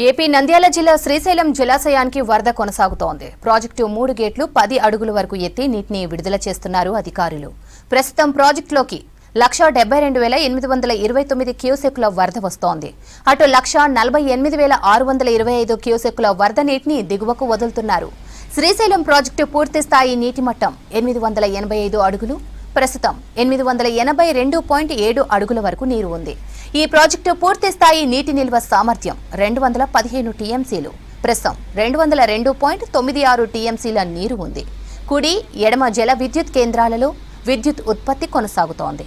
AP Nandyal జిల్లా శ్రీశైలం జలాశయానికి వరద కొనసాగుతోంది. ప్రాజెక్టు మూడు గేట్లు పది అడుగుల వరకు ఎత్తి నీటిని విడుదల చేస్తున్నారు అధికారులు. ప్రస్తుతం ప్రాజెక్టులోకి లక్ష డెబ్బై రెండు వేల ఎనిమిది వందల ఇరవై తొమ్మిది క్యూసెక్కుల వరద వస్తోంది. అటు లక్ష నలభై ఎనిమిది వేల ఆరు వందల ఇరవై ఐదు క్యూసెక్కుల వరద నీటిని దిగువకు వదులుతున్నారు. శ్రీశైలం ప్రాజెక్టు పూర్తి స్థాయి నీటి మట్టం ఎనిమిది వందల ఎనభై ఐదు అడుగులు ప్రస్తుతం ఎనిమిది వందల ఎనభై రెండు పాయింట్ ఏడు అడుగుల వరకు నీరు ఉంది. ఈ ప్రాజెక్టు పూర్తి స్థాయి నీటి నిల్వ సామర్థ్యం రెండు వందల పదిహేను టీఎంసీలు. ప్రస్తుతం రెండు వందల రెండు పాయింట్ తొమ్మిది ఆరు టీఎంసీల నీరు ఉంది. కుడి ఎడమ జల విద్యుత్ కేంద్రాలలో విద్యుత్ ఉత్పత్తి కొనసాగుతోంది.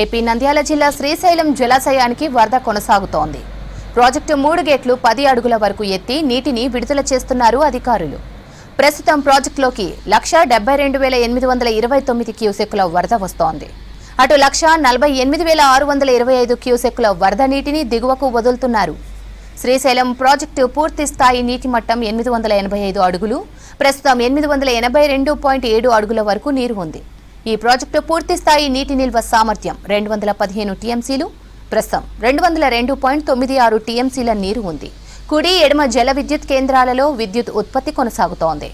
ఏపీ నంద్యాల జిల్లా శ్రీశైలం జలాశయానికి వరద కొనసాగుతోంది. ప్రాజెక్టు మూడు గేట్లు పది అడుగుల వరకు ఎత్తి నీటిని విడుదల చేస్తున్నారు అధికారులు. ప్రస్తుతం ప్రాజెక్టులోకి లక్ష డెబ్బై రెండు వేల ఎనిమిది వందల ఇరవై తొమ్మిది క్యూసెక్కుల వరద వస్తోంది. అటు లక్ష నలభై ఎనిమిది వేల ఆరు వందల ఇరవై ఐదు క్యూసెక్కుల వరద నీటిని దిగువకు వదులుతున్నారు. శ్రీశైలం ప్రాజెక్టు పూర్తి స్థాయి నీటి మట్టం ఎనిమిది వందల ఎనభై ఐదు అడుగులు ప్రస్తుతం ఎనిమిది వందల ఎనభై రెండు పాయింట్ ఏడు అడుగుల వరకు నీరు ఉంది. ఈ ప్రాజెక్టు పూర్తి స్థాయి నీటి నిల్వ సామర్థ్యం రెండు వందల పదిహేను టీఎంసీలు ప్రస్తుతం రెండు వందల రెండు పాయింట్ తొమ్మిది ఆరు టీఎంసీల నీరు ఉంది. కుడి ఎడమ జల విద్యుత్ కేంద్రాలలో విద్యుత్ ఉత్పత్తి కొనసాగుతోంది.